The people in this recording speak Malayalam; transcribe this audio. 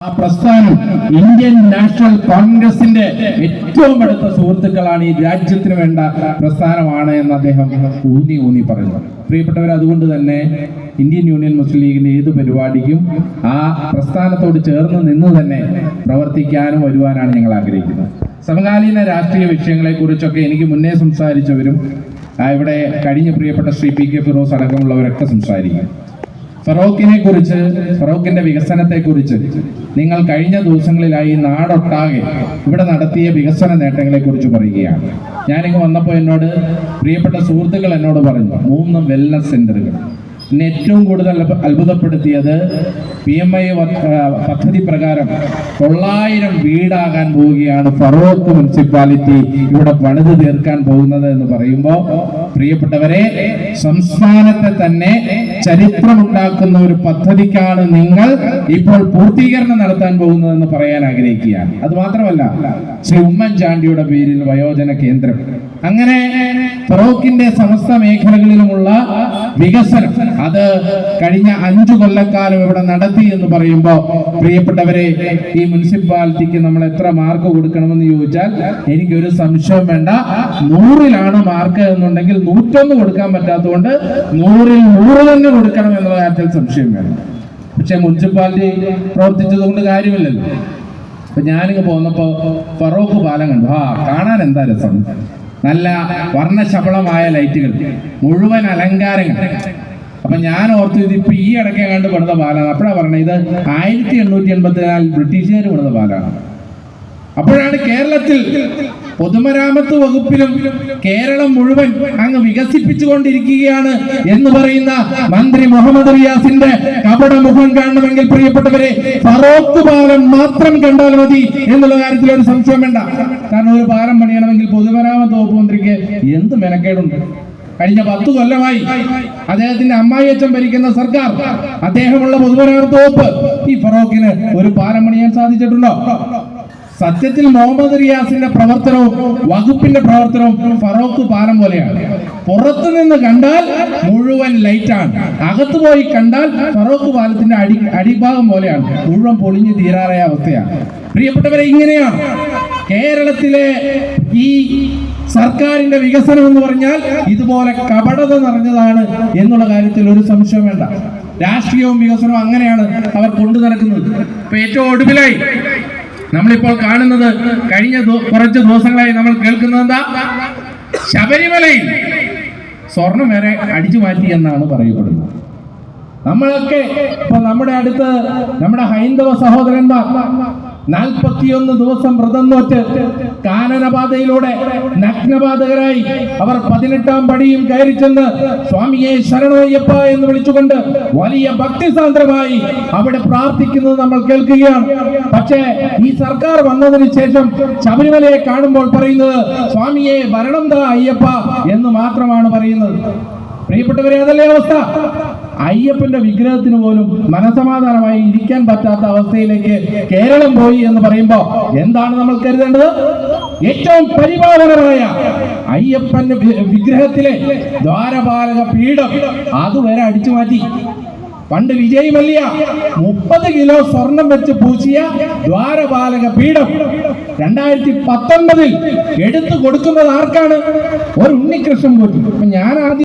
ആ പ്രസ്ഥാനം ഇന്ത്യൻ നാഷണൽ കോൺഗ്രസിന്റെ ഏറ്റവും അടുത്ത സുഹൃത്തുക്കളാണ് ഈ രാജ്യത്തിന് വേണ്ട പ്രസ്ഥാനമാണ് എന്ന് അദ്ദേഹം ഊന്നി ഊന്നി പറയുന്നു. പ്രിയപ്പെട്ടവർ അതുകൊണ്ട് തന്നെ ഇന്ത്യൻ യൂണിയൻ മുസ്ലിം ലീഗിന്റെ ഏത് പരിപാടിക്കും ആ പ്രസ്ഥാനത്തോട് ചേർന്ന് നിന്ന് തന്നെ പ്രവർത്തിക്കാനും വരുവാനാണ് ഞങ്ങൾ ആഗ്രഹിക്കുന്നത്. സമകാലീന രാഷ്ട്രീയ വിഷയങ്ങളെ കുറിച്ചൊക്കെ എനിക്ക് മുന്നേ സംസാരിച്ചവരും ഇവിടെ കഴിഞ്ഞ പ്രിയപ്പെട്ട ശ്രീ പി കെ ഫിറോസ് അടക്കമുള്ളവരൊക്കെ സംസാരിക്കും. ഫറോക്കിനെ കുറിച്ച് ഫറോക്കിന്റെ വികസനത്തെ കുറിച്ച് നിങ്ങൾ കഴിഞ്ഞ ദിവസങ്ങളിലായി നാടൊട്ടാകെ ഇവിടെ നടത്തിയ വികസന നേട്ടങ്ങളെ കുറിച്ച് പറയുകയാണ്. ഞാനിങ്ങ് വന്നപ്പോൾ എന്നോട് പ്രിയപ്പെട്ട സുഹൃത്തുക്കൾ എന്നോട് പറഞ്ഞു മൂന്ന് വെൽനസ് സെന്ററുകൾ എന്നെ ഏറ്റവും കൂടുതൽ അത്ഭു- അത്ഭുതപ്പെടുത്തിയത് പി എം ഐ പദ്ധതി പ്രകാരം തൊള്ളായിരം വീടാകാൻ പോവുകയാണ് ഫറോക്ക് മുനിസിപ്പാലിറ്റി ഇവിടെ പണിത് തീർക്കാൻ പോകുന്നത് എന്ന് പറയുമ്പോൾ പ്രിയപ്പെട്ടവരെ സംസ്ഥാനത്തെ തന്നെ ചരിത്രമുണ്ടാക്കുന്ന ഒരു പദ്ധതിക്കാണ് നിങ്ങൾ ഇപ്പോൾ പൂർത്തീകരണം നടത്താൻ പോകുന്നതെന്ന് പറയാൻ ആഗ്രഹിക്കുകയാണ്. അത് മാത്രമല്ല ശ്രീ ഉമ്മൻചാണ്ടിയുടെ പേരിൽ വയോജന കേന്ദ്രം. അങ്ങനെ ഫറോക്കിന്റെ സമസ്ത മേഖലകളിലുമുള്ള വികസനം അത് കഴിഞ്ഞ അഞ്ചു കൊല്ലക്കാലം ഇവിടെ നടത്തി എന്ന് പറയുമ്പോൾ പ്രിയപ്പെട്ടവരെ ഈ മുനിസിപ്പാലിറ്റിക്ക് നമ്മൾ എത്ര മാർക്ക് കൊടുക്കണമെന്ന് ചോദിച്ചാൽ എനിക്കൊരു സംശയം വേണ്ട. നൂറിലാണ് മാർക്ക് എന്നുണ്ടെങ്കിൽ നൂറ്റൊന്ന് കൊടുക്കാൻ പറ്റാത്തതുകൊണ്ട് നൂറിൽ നൂറ് തന്നെ കൊടുക്കണം എന്നുള്ള കാര്യത്തിൽ സംശയം വേണം പക്ഷെ മുനിസിപ്പാലിറ്റി പ്രവർത്തിച്ചത് കൊണ്ട് കാര്യമില്ലല്ലോ. അപ്പൊ ഞാനിങ്ങ് പോന്നപ്പോ ഫറോക്ക് പാലം കണ്ടു. ആ കാണാൻ എന്താ രസം? നല്ല വർണശബളമായ ലൈറ്റുകൾ മുഴുവൻ അലങ്കാരങ്ങൾ. അപ്പൊ ഞാൻ ഓർത്തു ഇത് ഇപ്പൊ ഈ ഇടയ്ക്ക് കണ്ട് പണിത പാലാണ് അപ്പോഴാണ് പറഞ്ഞത് ഇത് ആയിരത്തി എണ്ണൂറ്റി എൺപത്തിനാലിൽ ബ്രിട്ടീഷുകാർ പണിത പാലാണ് അപ്പോഴാണ് കേരളത്തിൽ പൊതുമരാമത്ത് വകുപ്പിലും കേരളം മുഴുവൻ അങ്ങ് വികസിപ്പിച്ചുകൊണ്ടിരിക്കുകയാണ് എന്ന് പറയുന്ന മന്ത്രി മുഹമ്മദ് റിയാസിന്റെ കപട മുഖം കാണണമെങ്കിൽ പ്രിയപ്പെട്ടവരെ ഫറോക്ക് പാലം മാത്രം കണ്ടാൽ മതി എന്നുള്ള കാര്യത്തിൽ ഒരു സംശയം വേണ്ട. കാരണം ഒരു പാലം പണിയണമെങ്കിൽ പൊതുമരാമത്ത് വകുപ്പ് മന്ത്രിക്ക് എന്ത് മെനക്കേടുണ്ട്? കഴിഞ്ഞ പത്തു കൊല്ലമായി അദ്ദേഹത്തിന്റെ അമ്മായിയച്ഛൻ ഭരിക്കുന്ന സർക്കാർ അദ്ദേഹമുള്ള പൊതുമരാമത്ത് വകുപ്പ് ഈ ഫറോക്കിന് ഒരു പാലം പണിയാൻ സാധിച്ചിട്ടുണ്ടോ? സത്യത്തിൽ മുഹമ്മദ് റിയാസിന്റെ പ്രവർത്തനവും വകുപ്പിന്റെ പ്രവർത്തനവും ഫറോക്ക് പാലം പോലെയാണ്. പുറത്തു നിന്ന് കണ്ടാൽ മുഴുവൻ ലൈറ്റാണ് അകത്ത് പോയി കണ്ടാൽ ഫറോക്ക് പാലത്തിന്റെ അടി അടിഭാഗം പോലെയാണ്. മുഴുവൻ പൊളിഞ്ഞു തീരാറായ അവസ്ഥയാണ്. പ്രിയപ്പെട്ടവരെ ഇങ്ങനെയാണ്. കേരളത്തിലെ ഈ സർക്കാരിന്റെ വികസനം എന്ന് പറഞ്ഞാൽ ഇതുപോലെ കപടത നിറഞ്ഞതാണ് എന്നുള്ള കാര്യത്തിൽ ഒരു സംശയം വേണ്ട. രാഷ്ട്രീയവും വികസനവും അങ്ങനെയാണ് അവർ കൊണ്ടു നടക്കുന്നത്. ഇപ്പൊ ഏറ്റവും ഒടുവിലായി നമ്മളിപ്പോൾ കാണുന്നത് കഴിഞ്ഞ കുറച്ച് ദിവസങ്ങളായി നമ്മൾ കേൾക്കുന്നത് എന്താ? ശബരിമലയിൽ. സ്വർണം വരെ അടിച്ചു മാറ്റി എന്നാണ് പറയപ്പെടുന്നത്. നമ്മളൊക്കെ ഇപ്പൊ നമ്മുടെ അടുത്ത് നമ്മുടെ ഹൈന്ദവ സഹോദരന്മാർ നാൽപ്പത്തിയൊന്ന് ദിവസം വ്രതം നോറ്റ് കാനനപാതയിലൂടെ നഗ്നപാതകരായി അവർ പതിനെട്ടാം പടിയും കയറി ചെന്ന് സ്വാമിയെ ശരണോയ്യപ്പ എന്ന് വിളിച്ചുകൊണ്ട് വലിയ ഭക്തിസാന്ദ്രമായി അവിടെ പ്രാർത്ഥിക്കുന്നത് നമ്മൾ കേൾക്കുകയാണ്. പക്ഷേ ഈ സർക്കാർ വന്നതിന് ശേഷം ശബരിമലയെ കാണുമ്പോൾ പറയുന്നത് സ്വാമിയെ വരണം താ അയ്യപ്പ എന്ന് മാത്രമാണ് പറയുന്നത്. പ്രിയപ്പെട്ടവരെ അതല്ലേ അവസ്ഥ? അയ്യപ്പന്റെ വിഗ്രഹത്തിന് പോലും മനസമാധാനമായി ഇരിക്കാൻ പറ്റാത്ത അവസ്ഥയിലേക്ക് കേരളം പോയി എന്ന് പറയുമ്പോൾ എന്താണ് നമ്മൾ കരുതേണ്ടത്? ഏറ്റവും പരിപാലനമായ അയ്യപ്പന്റെ വിഗ്രഹത്തിലെ ദ്വാരപാലക പീഠം അതുവരെ അടിച്ചു മാറ്റി. പണ്ട് വിജയ് മല്യ മുപ്പത് കിലോ സ്വർണം വെച്ച് പൂശിയ ദ്വാരപാലക പീഠം രണ്ടായിരത്തി പത്തൊൻപതിൽ എടുത്തു കൊടുക്കുന്നത് ആർക്കാണ്? ഒരു ഉണ്ണികൃഷ്ണൻ പോറ്റി ഞാൻ ആദ്യം